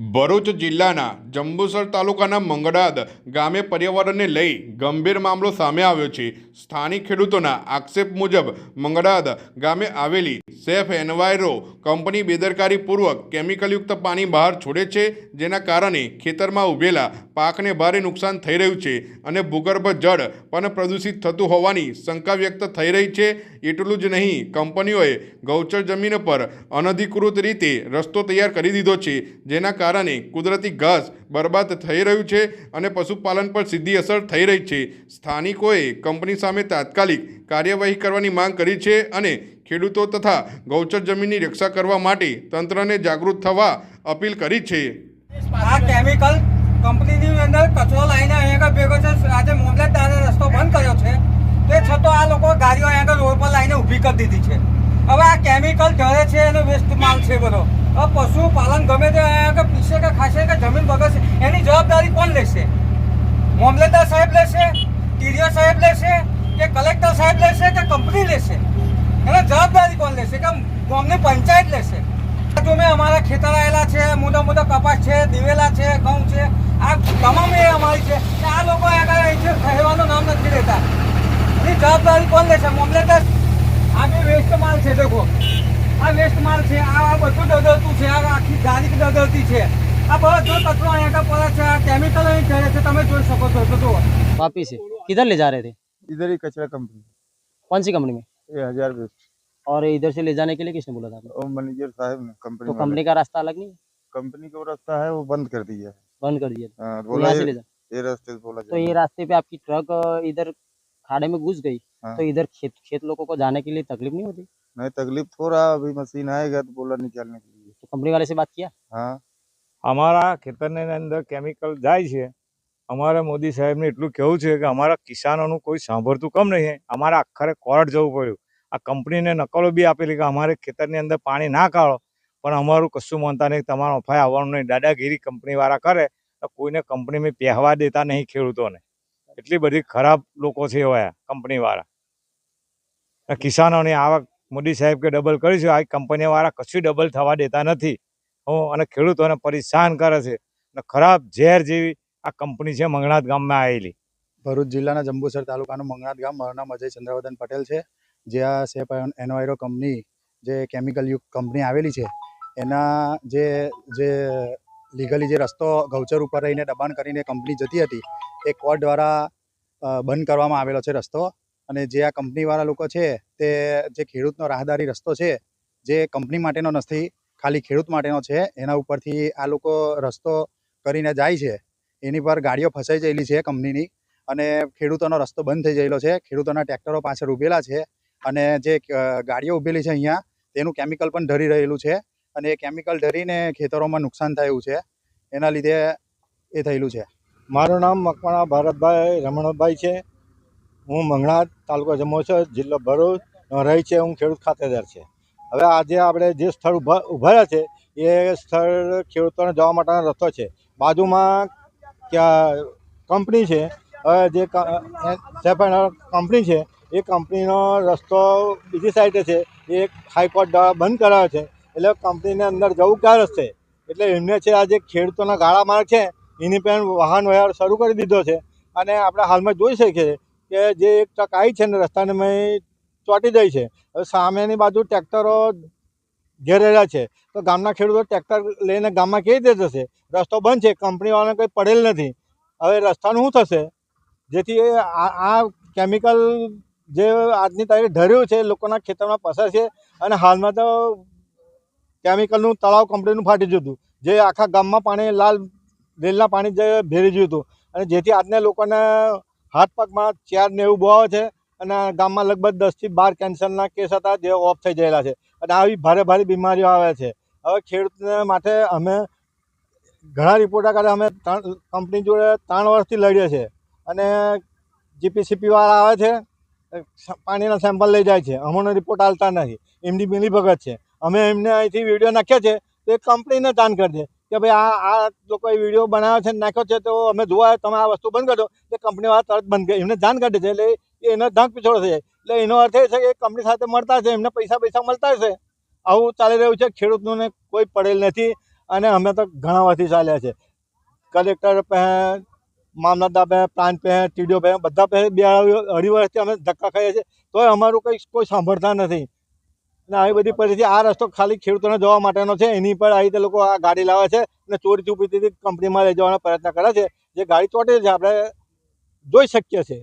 ભરૂચ જિલ્લાના જંબુસર તાલુકાના મંગળાદ ગામે પર્યાવરણને લઈ ગંભીર મામલો સામે આવ્યો છે. સ્થાનિક ખેડૂતોના આક્ષેપ મુજબ મંગળાદ ગામે આવેલી સેફ એન્વાયરો કંપની બેદરકારીપૂર્વક કેમિકલયુક્ત પાણી બહાર છોડે છે, જેના કારણે ખેતરમાં ઉભેલા પાકને ભારે નુકસાન થઈ રહ્યું છે અને ભૂગર્ભ જળ પણ પ્રદૂષિત થતું હોવાની શંકા વ્યક્ત થઈ રહી છે. એટલું જ નહીં, કંપનીઓએ ગૌચર જમીન પર અનધિકૃત રીતે રસ્તો તૈયાર કરી દીધો છે, જેના કારણે કુદરતી ઘાસ બરબાદ થઈ રહ્યું છે અને પશુપાલન પર સીધી અસર થઈ રહી છે. સ્થાનિકોએ કંપની સામે તાત્કાલિક કાર્યવાહી કરવાની માંગ કરી છે અને ખેડૂતો તથા ગૌચર જમીનની રક્ષા કરવા માટે તંત્રને જાગૃત થવા અપીલ કરી છે. આ કેમિકલ કંપનીની અંદર કચરો લાવીને અહીંયા ભેગો છે. આજે મામલતદારે રસ્તો બંધ કર્યો છે. તે છતાં આ લોકો ગાડીઓ અહીંયા રોડ પર લાવીને ઊભી કરી દીધી છે. હવે આ કેમિકલ ઢળે છે એનો વેસ્ટ માલ છે બધો. હવે પશુપાલન ગમે તે કે પીસે કે ખાશે કે જમીન બગડશે, એની જવાબદારી કોણ લેશે? મામલતદાર સાહેબ લેશે, ટીડીઓ સાહેબ લેશે, કે કલેક્ટર સાહેબ લેશે, કે કંપની લેશે? એની જવાબદારી કોણ લેશે? કે ગામની પંચાયત લેશે? જો મેં અમારા ખેતર આવેલા છે, મોટા મોટા કપાસ છે, દિવેલા છે, ઘઉં છે, આ તમામ એ અમારી છે. આ લોકો આગળ અહીંથી કહેવાનું નામ નથી લેતા. એની જવાબદારી કોણ લેશે? મામલેદાર આ બી વેસ્ટ માલ છે દેખો આ વેસ્ટ માલ છે આ આ બધું દગડતું છે આ આખી ગાડી દગડતી છે આ બધો કચરો અહીંયા આગળ પડે છે આ કેમિકલ અહીં ચડે છે તમે જોઈ શકો છો તો જુઓ वापिस से किधर ले जा रहे थे इधर ही कचरा कंपनी कौन सी कंपनी में ये हजार बीस और इधर से ले जाने के लिए किसने बोला था आपको? और मैनेजर साहब ने कंपनी तो वाले। कंपनी का रास्ता अलग नहीं है? कंपनी का वो रास्ता है वो बंद कर दिया है बंद कर दिया था। हाँ, तो बोला यहाँ से ले ये, जा ये रास्ते से बोला तो ये जाएगा। रास्ते पे आपकी ट्रक अ, इधर खाड़े में घुस गई हाँ। तो इधर खेत खेत लोगों को जाने के लिए तकलीफ नहीं होती नहीं तकलीफ थोड़ा अभी मशीन आएगा तो बोला निकालने के लिए तो कंपनी वाले से बात किया हाँ અમારા ખેતરની અંદર કેમિકલ જાય છે અમારે મોદી સાહેબને એટલું કહેવું છે કે અમારા કિસાનોનું કોઈ સાંભળતું કમ નહીં અમારે આખરે કોર્ટ જવું પડ્યું આ કંપનીને નકલો બી આપેલી કે અમારે ખેતરની અંદર પાણી ના કાઢો પણ અમારું કશું માનતા નહીં તમારો અફાય આવવાનું નહીં દાદાગીરી કંપનીવાળા કરે તો કોઈને કંપનીમાં પહેવા દેતા નહીં ખેડૂતોને એટલી બધી ખરાબ લોકો છે એવા કંપનીવાળા. કિસાનોની આવક મોદી સાહેબ કે ડબલ કરીશું આ કંપનીવાળા કશું ડબલ થવા દેતા નથી. અને ખેડૂતોને પરેશાન કરે છે. અને ખરાબ ઝેર જેવી આ કંપની છે મંગણાત ગામમાં આવેલી. ભરૂચ જિલ્લાના જંબુસર તાલુકાનું મંગનાથ ગામ. મારું નામ અજય ચંદ્રવર્ધન પટેલ છે. જે આ સેફ એનવાયરો કંપની, જે કેમિકલ યુક્ત કંપની આવેલી છે, એના જે જે લીગલી જે રસ્તો ગૌચર ઉપર રહીને દબાણ કરીને કંપની જતી હતી, એ કોર્ટ દ્વારા બંધ કરવામાં આવેલો છે રસ્તો. અને જે આ કંપનીવાળા લોકો છે, તે જે ખેડૂતનો રાહદારી રસ્તો છે, જે કંપની માટેનો નથી, ખાલી ખેડૂત માટેનો છે, એના ઉપરથી આ લોકો રસ્તો કરીને જાય છે. એની પર ગાડીઓ ફસાઈ ગયેલી છે કંપનીની. અને ખેડૂતોનો રસ્તો બંધ થઈ ગયેલો છે. ખેડૂતોના ટ્રેક્ટરો પાછળ ઊભેલા છે. અને જે ગાડીઓ ઊભેલી છે અહીંયા, તેનું કેમિકલ પણ ઢરી રહેલું છે. અને એ કેમિકલ ઢરીને ખેતરોમાં નુકસાન થયું છે. એના લીધે એ થયેલું છે. મારું નામ મકવાણા ભારતભાઈ રમણભાઈ છે. હું મંગણા તાલુકો જંબુસર જિલ્લો ભરૂચ રહી છે હું ખેડૂત ખાતેદાર છે. હવે આજે આપણે જે સ્થળ ઊભા ઊભા રહ્યા છે, એ સ્થળ ખેડૂતોને જવા માટેનો રસ્તો છે. બાજુમાં ક્યાં કંપની છે હવે જે કંપની છે, એ કંપનીનો રસ્તો બીજી સાઈડે છે. એ હાઈકોર્ટ દ્વારા બંધ કરાયો છે. એટલે કંપનીને અંદર જવું ક્યાં રસ્તે એટલે એમને છે આ જે ખેડૂતોના ગાળા માર્ગ છે. એની પણ વાહન વ્યવહાર શરૂ કરી દીધો છે. અને આપણે હાલમાં જોઈ શકીએ કે જે એક ટ્રક આવી છે ને રસ્તાને મેં ચોંટી જાય છે. હવે સામેની બાજુ ટ્રેક્ટરો ઘેરેલા છે. તો ગામના ખેડૂતો ટ્રેક્ટર લઈને ગામમાં કેવી રીતે જશે? રસ્તો બંધ છે. કંપનીવાળાને કંઈ પડેલ નથી. હવે રસ્તાનું શું થશે? જેથી આ કેમિકલ જે આજની તારીખે ઢર્યું છે લોકોના ખેતરમાં પસાર છે. અને હાલમાં તો કેમિકલનું તળાવ કંપનીનું ફાટી ગયું હતું. જે આખા ગામમાં પાણી, લાલ રેલના પાણી જે ભેરી ગયું હતું. અને જેથી આજના લોકોને હાથ પગમાં ચાર ને એવું બહુ આવે છે. અને ગામમાં લગભગ દસથી બાર કેન્સરના કેસ હતા જે ઓફ થઈ ગયેલા છે. અને આવી ભારે ભારે બીમારીઓ આવે છે. હવે ખેડૂતને માટે અમે ઘણા રિપોર્ટર કાઢે અમે ત્રણ કંપની જોડે ત્રણ વર્ષથી લડીએ છીએ અને જીપીસીપી વાળા આવે છે. પાણીના સેમ્પલ લઈ જાય છે. હમણાં રિપોર્ટ આવતા નથી. એમની મિલી ભગત છે. અમે એમને અહીંથી વીડિયો નાખ્યા છે, તો એ કંપનીને તાન કરી દે કે ભાઈ આ આ લોકોએ વીડિયો બનાવ્યો છે ને નાખ્યો છે, તો અમે જોવા તમે આ વસ્તુ બંધ કરજો એ કંપનીવાળા તરત બંધ કરી, એમને જાણ દે છે, એટલે એનો ધાક પીછોડો થઈ જાય. એટલે એનો અર્થ એ છે કે કંપની સાથે મળતા છે એમને પૈસા પૈસા મળતા છે આવું ચાલી રહ્યું છે, ખેડૂતોને કોઈ પડેલ નથી, અને અમે તો ઘણા વર્ષથી ચાલ્યા છે. કલેક્ટર પાસે મામલતદાર પાસે પ્રાંત પાસે ટીડીઓ પાસે બધા પાસે બે અઢી વર્ષથી અમે ધક્કા ખાઈએ છીએ, તોય અમારું કંઈ કોઈ સાંભળતા નથી. અને આવી બધી પરિસ્થિતિ, આ રસ્તો ખાલી ખેડૂતોને જવા માટેનો છે. એની પર આવી રીતે લોકો આ ગાડી લાવે છે અને ચોરી ચૂપીથી કંપનીમાં લઈ જવાનો પ્રયત્ન કરે છે. જે ગાડી ચોટે છે, આપણે જોઈ શકીએ છીએ.